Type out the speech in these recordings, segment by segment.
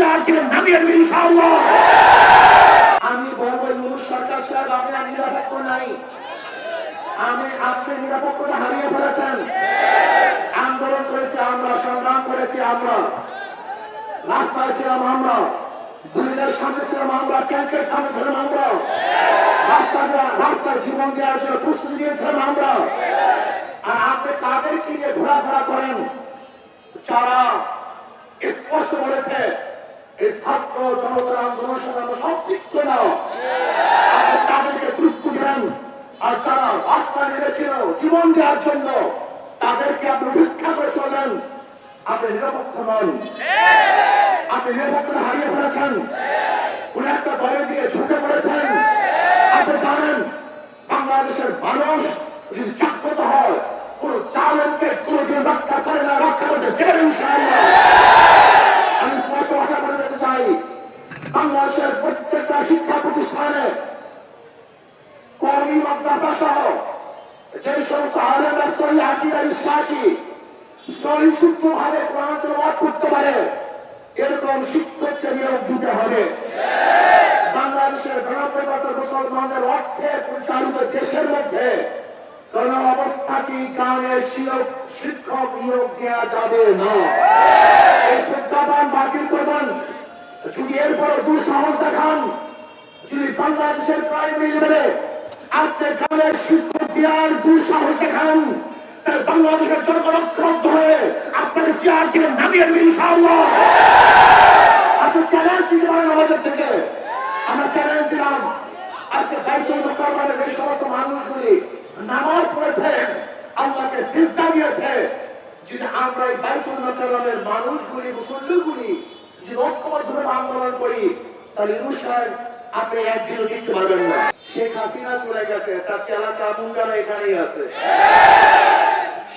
Chair থেকে নামিয়ে দেবে আমি বলব ইউনুস সরকার সাহেব আপনি আর নিরাপত্তা নাই। আমি আপনি নিরাপত্তা হারিয়ে ফেলেছেন। আন্দোলন করেছি আমরা, সংগ্রাম করেছি আমরা। রাস্তায় ছিলাম আমরা, গুলিদের সামনে ছিলাম আমরা, ট্যাঙ্কের সামনে ছিলাম আমরা। রাস্তা রাস্তায় জীবন দেওয়ার জন্য প্রস্তুতি নিয়েছিলাম আমরা। আর আপনি কাদেরকে নিয়ে ঘোরাফেরা করেন? যারা স্পষ্ট বলেছে আপনি তাদেরকে গুরুত্ব জীবন দেওয়ার জন্য, তাদেরকে আপনি উপেক্ষা করে চলবেন। আপনি নিরপেক্ষ নন। আপনি নিরপেক্ষতা হারিয়ে ফেলেছেন। কোন একটা দলের দিকে ঝুঁকে পড়েছেন। আপনি জানেন, বাংলাদেশের মানুষ যদি জাগ্রত হয়, কোন চালককে কোনদিন রক্ষা করে না, রক্ষা মাদ্রাসা সহ যে সমস্ত আলেমরা সহি আকিদা বিশ্বাসী সহিসুদ্ধ ভাবে কোরআন করতে পারে, এরকম শিক্ষককে নিয়োগ দিতে হবে। বাংলাদেশের বিরানব্বই বছর মুসলমানদের অর্থে পরিচালিত দেশের মধ্যে কোন অবস্থাটি গানের শিক্ষক নিয়োগ দেওয়া যাবে না? এই প্রজ্ঞাপন বাতিল করবেন। যদি এরপরে দুঃসাহস দেখান, যদি বাংলাদেশের প্রাইমারি লেভেলে আপনি গানের শিক্ষক দেওয়ার দুঃসাহস দেখান। তাহলে বাংলাদেশের জনগণ হয়ে আপনাকে চেয়ার থেকে নামিয়ে দেবে ইনশাআল্লাহ। আপনি চ্যালেঞ্জ দিতে পারেন আমাদের থেকে। আমরা চ্যালেঞ্জ দিলাম। আজকে দায়িত্ব মোকাবেলা এই সমস্ত মানুষগুলি নামাজ পড়েছে, আল্লাহকে সিদ্ধা দিয়েছে। যদি আমরা এই দায়িত্ব মোকাবেলার মানুষগুলি, মুসল্লিগুলি যদি ঐক্যবদ্ধভাবে আন্দোলন করি, তাহলে ইনু সাহেব আপনি একদিনও পারবেন না। শেখ হাসিনা চলে গেছে, তার চেলা এখানেই আছে।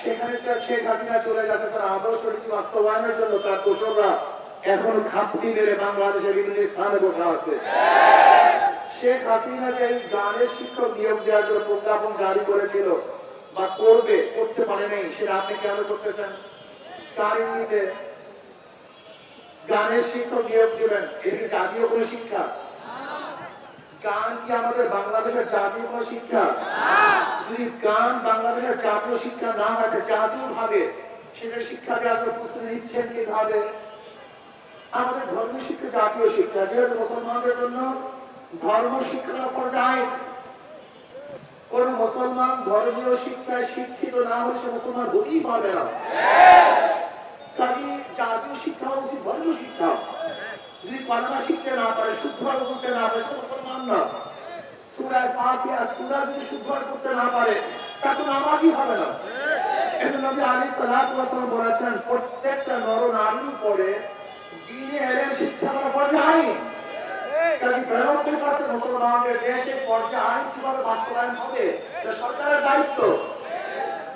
সেখানে শেখ হাসিনা চলে গেছে তার বাস্তবায়নের জন্য, তার এখন খাপটি মেরে বাংলাদেশের বিভিন্ন স্থানে বসে আছে। শেখ হাসিনা যে এই গানের শিক্ষক নিয়োগ দেওয়ার জন্য প্রজ্ঞাপন জারি করেছিল বা করবে, করতে পারে নাই, সেটা আপনি কেন করতেছেন? তার ইঙ্গিতে গানের শিক্ষক নিয়োগ দিবেন, এটা জাতীয় কোনো শিক্ষা। গান কি আমাদের বাংলাদেশের জাতীয় কোনো শিক্ষা? যদি গান বাংলাদেশের জাতীয় শিক্ষা না হয় জাতীয় ভাবে সেটা শিক্ষা দেওয়ার প্রস্তুতি নিচ্ছেন কীভাবে? আমাদের ধর্ম শিক্ষা জাতীয় শিক্ষা যেহেতু মুসলমানদের জন্য ধর্ম শিক্ষা কোন মুসলমান ধর্মীয় শিক্ষায় শিক্ষিত না হলে সে মুসলমান হতেই পারবে না। কাজে জাতীয় শিক্ষা উচিত ধর্মীয় শিক্ষা। যদি কলমা শিখতে না পারে শুদ্ধভাবে বলতে না পারে, সে মুসলমান না। সুরায় ফাতিহা, সুরা যদি শুদ্ধভাবে করতে না পারে, তা নামাজই হবে না। এই নবী আলী সালাত ওয়াসালাম বলেছেন, প্রত্যেকটা নর নারীর উপরে দিনে এলেম শিক্ষা করা ফরজে আইন। কাজে বিরানব্বই পার্সেন্ট মুসলমানদের দেশে ফরজে আইন কীভাবে বাস্তবায়ন হবে সরকারের দায়িত্ব।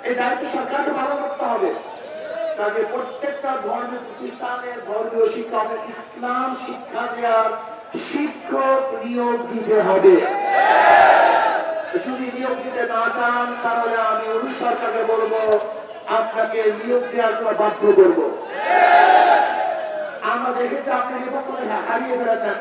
এই দায়িত্ব সরকারকে পালন করতে হবে। কাজে প্রত্যেকটা ধর্মীয় প্রতিষ্ঠানে ধর্মীয় শিক্ষা ইসলাম শিক্ষা দেওয়ার শিক্ষক নিয়োগ দিতে হবে। যদি নিয়োগ দিতে না চান, তাহলে আমি অনু সরকারকে বলব, আপনাকে নিয়োগ দেওয়ার জন্য বাধ্য করব। আমরা দেখেছি আপনি নিরপেক্ষতা হারিয়ে ফেলেছেন।